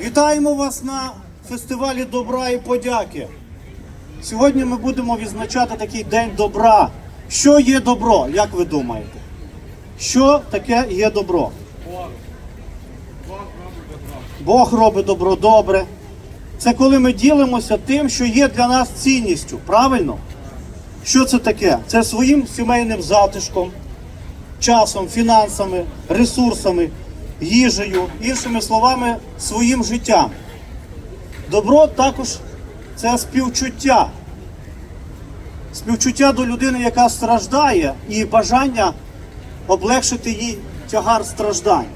Вітаємо вас на фестивалі добра і подяки. Сьогодні ми будемо відзначати такий день добра. Що є добро, як ви думаєте? Що таке є добро? Бог робить добро добре. Це коли ми ділимося тим, що є для нас цінністю. Правильно? Що це таке? Це своїм сімейним затишком, часом, фінансами, ресурсами, їжею, іншими словами, своїм життям. Добро також це співчуття. Співчуття до людини, яка страждає, і бажання облегшити їй тягар страждань.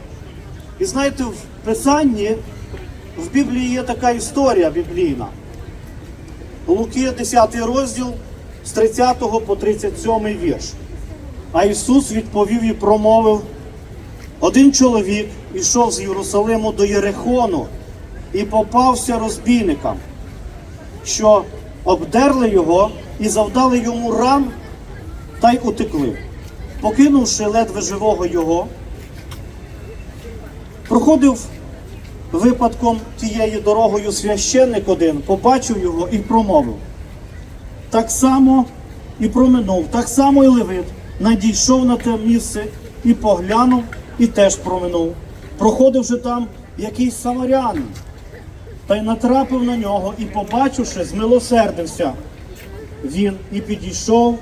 І знаєте, в Писанні, в Біблії є така історія біблійна. Луки, 10 розділ з 30 по 37 вірш. А Ісус відповів і промовив: один чоловік ішов з Єрусалиму до Єрихону і попався розбійникам, що обдерли його і завдали йому ран та й утекли, покинувши ледве живого його, проходив випадком тією дорогою священник один, побачив його і промовив. Так само і проминув, так само і Левит надійшов на те місце і поглянув, і теж проминув. Проходивши там якийсь самарянин, та й натрапив на нього і, побачивши, змилосердився. Він і підійшов,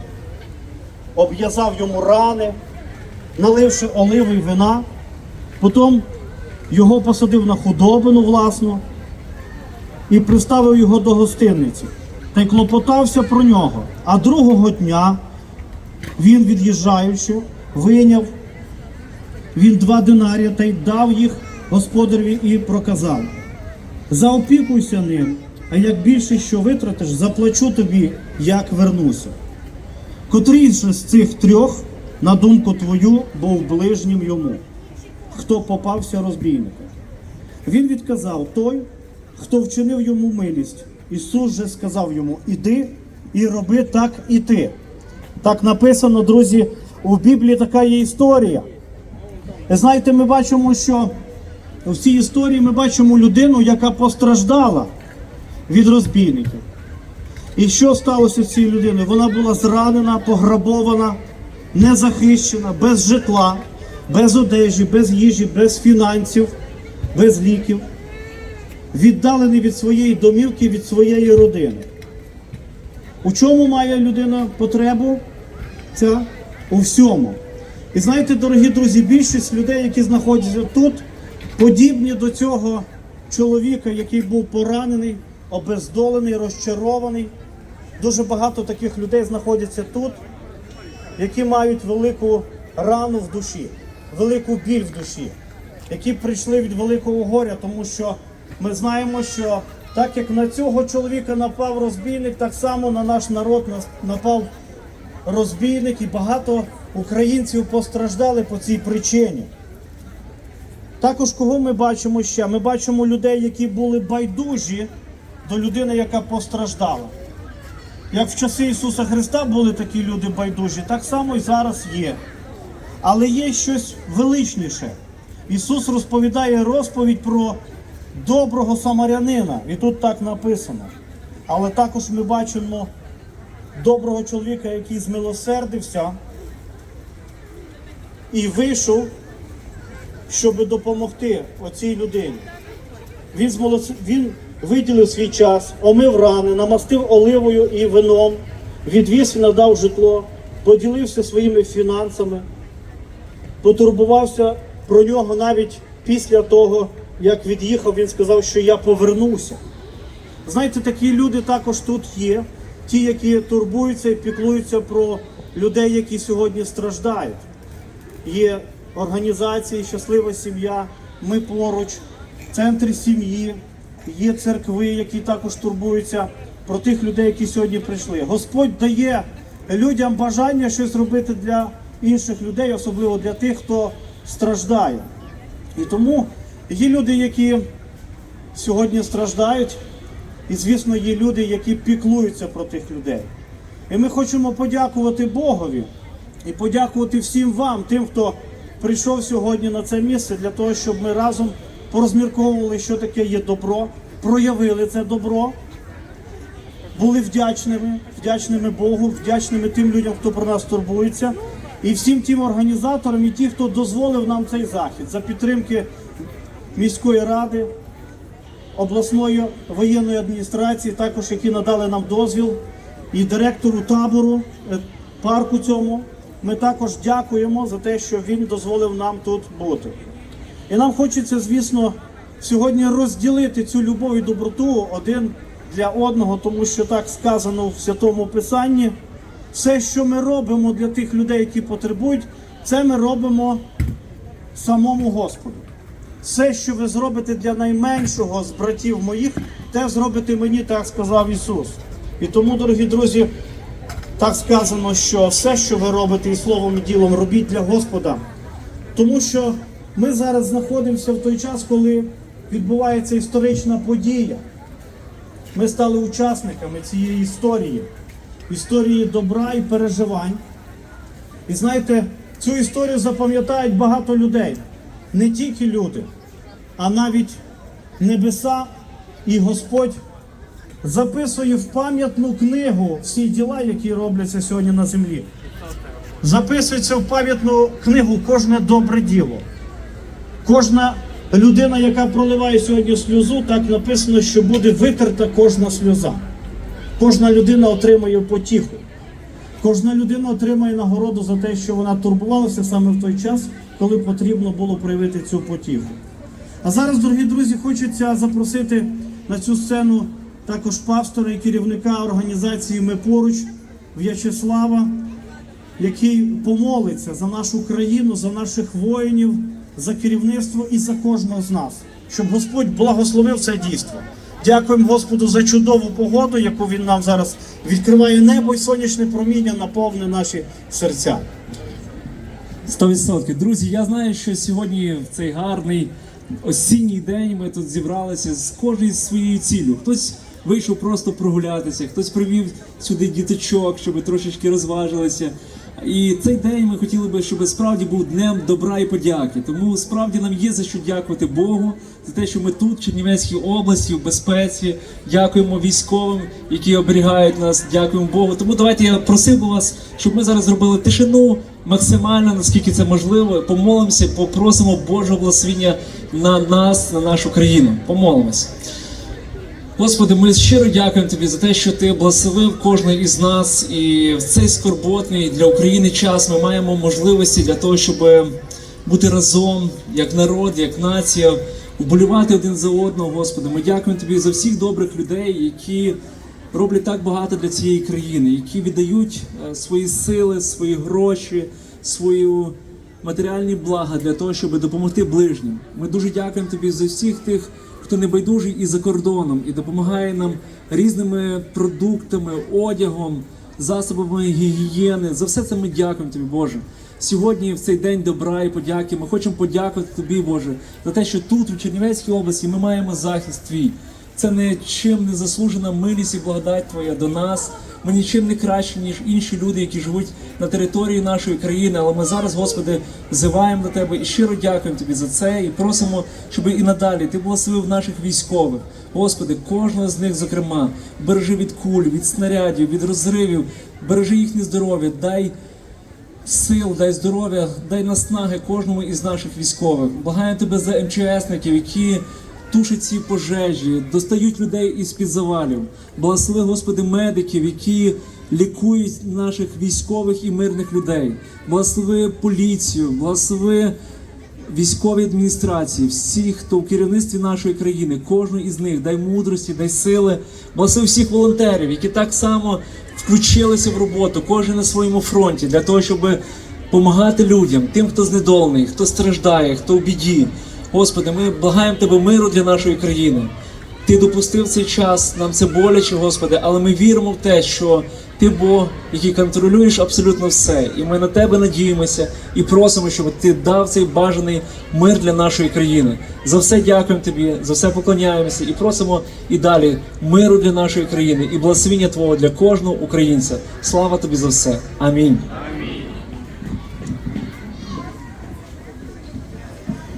обв'язав йому рани, наливши оливи й вина, потім його посадив на худобину власну і приставив його до гостиниці та й клопотався про нього. А другого дня він, від'їжджаючи, вийняв він два динарія та й дав їх господареві і проказав: Заопікуйся ним, а як більше що витратиш, заплачу тобі, як вернуся. Котрий же з цих трьох, на думку твою, був ближнім йому, хто попався розбійником. Він відказав той, хто вчинив йому милість. Ісус же сказав йому: Іди і роби так і ти. Так написано, друзі, у Біблії така є історія. Знаєте, ми бачимо, що в цій історії ми бачимо людину, яка постраждала від розбійників. І що сталося з цією людиною? Вона була зранена, пограбована, незахищена, без житла, без одежі, без їжі, без фінансів, без ліків, віддалений від своєї домівки, від своєї родини. У чому має людина потребу? Ця у всьому. І знаєте, дорогі друзі, більшість людей, які знаходяться тут, подібні до цього чоловіка, який був поранений, обездолений, розчарований. Дуже багато таких людей знаходяться тут, які мають велику рану в душі, велику біль в душі, які прийшли від великого горя, тому що ми знаємо, що так як на цього чоловіка напав розбійник, так само на наш народ напав розбійник, і багато українців постраждали по цій причині. Також кого ми бачимо ще? Ми бачимо людей, які були байдужі до людини, яка постраждала. Як в часи Ісуса Христа були такі люди байдужі, так само і зараз є. Але є щось величніше. Ісус розповідає розповідь про доброго самарянина, і тут так написано. Але також ми бачимо доброго чоловіка, який змилосердився і вийшов, щоб допомогти оцій людині. Він, змолос... він виділив свій час, омив рани, намастив оливою і вином, відвіз і надав житло, поділився своїми фінансами, потурбувався про нього навіть після того, як від'їхав, він сказав, що я повернуся. Знаєте, такі люди також тут є, ті, які турбуються і піклуються про людей, які сьогодні страждають. Є організації Щаслива сім'я, ми поруч, центри сім'ї, є церкви, які також турбуються про тих людей, які сьогодні прийшли. Господь дає людям бажання щось робити для інших людей, особливо для тих, хто страждає. І тому є люди, які сьогодні страждають, і, звісно, є люди, які піклуються про тих людей. І ми хочемо подякувати Богові і подякувати всім вам, тим, хто прийшов сьогодні на це місце, для того, щоб ми разом порозмірковували, що таке є добро, проявили це добро, були вдячними, вдячними Богу, вдячними тим людям, хто про нас турбується, і всім тим організаторам, і ті, хто дозволив нам цей захід за підтримки міської ради, обласної воєнної адміністрації, також які надали нам дозвіл, і директору табору е, парку цьому. Ми також дякуємо за те, що він дозволив нам тут бути. І нам хочеться, звісно, сьогодні розділити цю любов і доброту один для одного, тому що так сказано в святому Писанні. Все, що ми робимо для тих людей, які потребують, це ми робимо самому Господу. Все, що ви зробите для найменшого з братів моїх, те зробите мені, так сказав Ісус. І тому, дорогі друзі, так сказано, що все, що ви робите і словом, і ділом, робіть для Господа. Тому що ми зараз знаходимося в той час, коли відбувається історична подія. Ми стали учасниками цієї історії, історії добра і переживань. І знаєте, цю історію запам'ятають багато людей, не тільки люди, а навіть небеса і Господь записує в пам'ятну книгу всі діла, які робляться сьогодні на землі. Записується в пам'ятну книгу кожне добре діло. Кожна людина, яка проливає сьогодні сльозу, так написано, що буде витерта кожна сльоза. Кожна людина отримує потіху. Кожна людина отримає нагороду за те, що вона турбувалася саме в той час, коли потрібно було проявити цю потіху. А зараз, дорогі друзі, хочеться запросити на цю сцену також пастора і керівника організації Ми поруч В'ячеслава, який помолиться за нашу країну, за наших воїнів, за керівництво і за кожного з нас, щоб Господь благословив це дійство. Дякуємо Господу за чудову погоду, яку він нам зараз відкриває небо і сонячне проміння наповне наші серця. 100%. Друзі, я знаю, що сьогодні в цей гарний осінній день ми тут зібралися з кожною своєю ціллю. Хтось вийшов просто прогулятися, хтось привів сюди діточок, щоб трошечки розважилися. І цей день ми хотіли би, щоб справді був днем добра і подяки. Тому справді нам є за що дякувати Богу за те, що ми тут, в Чернівецькій області, в безпеці. Дякуємо військовим, які оберігають нас. Дякуємо Богу. Тому давайте я просив би вас, щоб ми зараз зробили тишину максимально, наскільки це можливо. Помолимося, попросимо Божого благословення на нас, на нашу країну. Помолимося. Господи, ми щиро дякуємо Тобі за те, що Ти благословив кожного із нас, і в цей скорботний для України час ми маємо можливості для того, щоб бути разом, як народ, як нація, вболівати один за одного. Господи, ми дякуємо Тобі за всіх добрих людей, які роблять так багато для цієї країни, які віддають е, свої сили, свої гроші, свою матеріальні блага для того, щоб допомогти ближнім. Ми дуже дякуємо тобі за всіх тих, хто не байдужий і за кордоном, і допомагає нам різними продуктами, одягом, засобами гігієни. За все це ми дякуємо тобі, Боже. Сьогодні, в цей день добра і подяки, ми хочемо подякувати тобі, Боже, за те, що тут, у Чернівецькій області, ми маємо захист твій. Це не чим не заслужена милість і благодать Твоя до нас. Ми нічим не краще, ніж інші люди, які живуть на території нашої країни. Але ми зараз, Господи, взиваємо до Тебе і щиро дякуємо Тобі за це і просимо, щоб і надалі Ти благословив наших військових. Господи, кожного з них, зокрема, бережи від куль, від снарядів, від розривів, бережи їхнє здоров'я, дай сил, дай здоров'я, дай наснаги кожному із наших військових. Благаю тебе за МЧСників, які тушать ці пожежі, достають людей із під завалів. Благослови, Господи, медиків, які лікують наших військових і мирних людей. Благослови поліцію, благослови військові адміністрації, всіх, хто в керівництві нашої країни, кожного із них, дай мудрості, дай сили, благослови всіх волонтерів, які так само включилися в роботу, кожен на своєму фронті, для того, щоб допомагати людям, тим, хто знедолений, хто страждає, хто в біді. Господи, ми благаємо Тебе миру для нашої країни. Ти допустив цей час, нам це боляче, Господи, але ми віримо в те, що Ти Бог, який контролюєш абсолютно все. І ми на тебе надіємося і просимо, щоб ти дав цей бажаний мир для нашої країни. За все дякуємо тобі, за все поклоняємося і просимо і далі миру для нашої країни і благословіння Твого для кожного українця. Слава тобі за все. Амінь.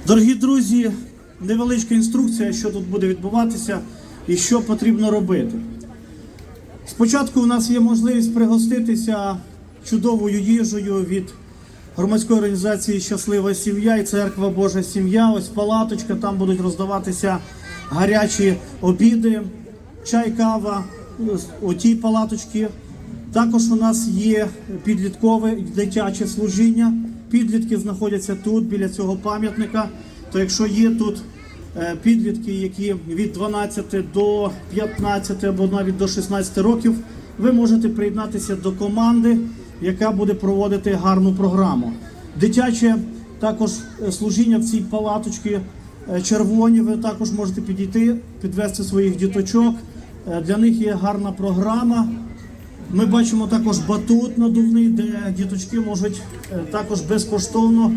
Дорогі друзі, невеличка інструкція, що тут буде відбуватися і що потрібно робити. Спочатку у нас є можливість пригоститися чудовою їжею від громадської організації Щаслива сім'я і церква Божа сім'я. Ось палаточка, там будуть роздаватися гарячі обіди, чай, кава у тій палаточці. Також у нас є підліткове дитяче служіння. Підлітки знаходяться тут, біля цього пам'ятника. То якщо є тут е, підлітки, які від 12 до 15 або навіть до 16 років, ви можете приєднатися до команди, яка буде проводити гарну програму. Дитяче також е, служіння в цій палаточці е, червоні. Ви також можете підійти, підвести своїх діточок. Для них є гарна програма. Ми бачимо також батут надувний, де діточки можуть е, також безкоштовно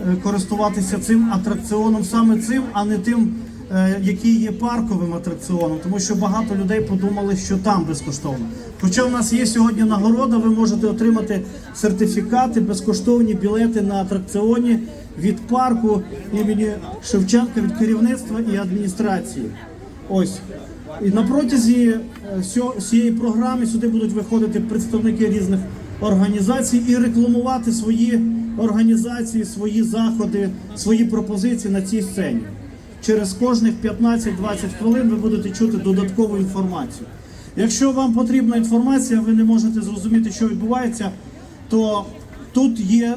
е, користуватися цим атракціоном, саме цим, а не тим, е, який є парковим атракціоном, тому що багато людей подумали, що там безкоштовно. Хоча в нас є сьогодні нагорода, ви можете отримати сертифікати, безкоштовні білети на атракціоні від парку імені Шевченка від керівництва і адміністрації. Ось. І на протязі е, цієї програми сюди будуть виходити представники різних організацій і рекламувати свої організації, свої заходи, свої пропозиції на цій сцені. Через кожних 15-20 хвилин ви будете чути додаткову інформацію. Якщо вам потрібна інформація, ви не можете зрозуміти, що відбувається, то тут є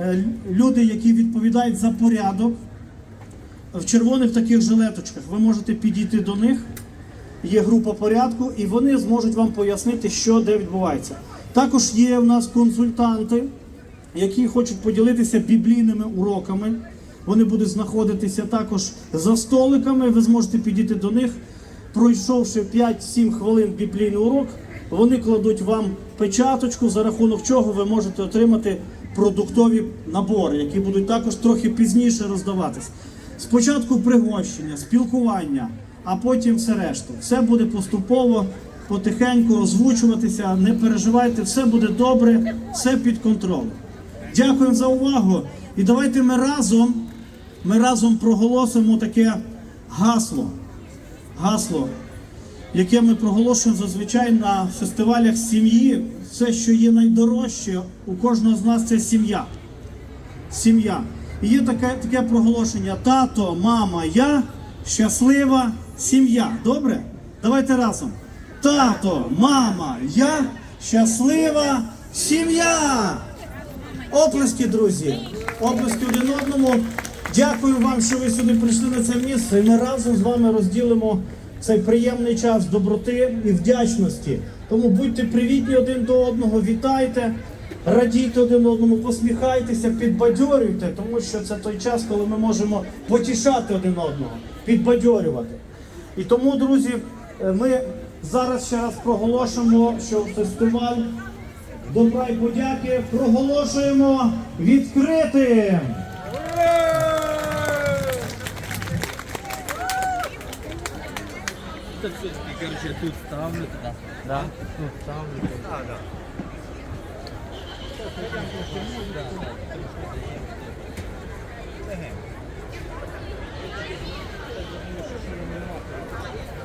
е, люди, які відповідають за порядок в червоних таких жилеточках. Ви можете підійти до них. Є група порядку, і вони зможуть вам пояснити, що де відбувається. Також є в нас консультанти, які хочуть поділитися біблійними уроками. Вони будуть знаходитися також за столиками. Ви зможете підійти до них, пройшовши 5-7 хвилин біблійний урок. Вони кладуть вам печаточку, за рахунок чого ви можете отримати продуктові набори, які будуть також трохи пізніше роздаватись. Спочатку пригощення, спілкування, а потім все решту. Все буде поступово, потихеньку озвучуватися. Не переживайте, все буде добре, все під контролем. Дякую за увагу. І давайте ми разом, ми разом проголосимо таке гасло. Гасло, яке ми проголошуємо зазвичай на фестивалях сім'ї. Все, що є найдорожче, у кожного з нас це сім'я. Сім'я. І є таке, таке проголошення: тато, мама, я щаслива сім'я. Добре? Давайте разом. Тато, мама, я щаслива сім'я. Оплески, друзі. Оплески один одному. Дякую вам, що ви сюди прийшли на це місце. І ми разом з вами розділимо цей приємний час доброти і вдячності. Тому будьте привітні один до одного, вітайте, радійте один одному, посміхайтеся, підбадьорюйте, тому що це той час, коли ми можемо потішати один одного, підбадьорювати. І тому, друзі, е, ми зараз ще раз проголошуємо, що фестиваль добра і подяки проголошуємо відкритим. Так все-таки, короче, тут ставлю. Да? Тут ставлю. Thank you.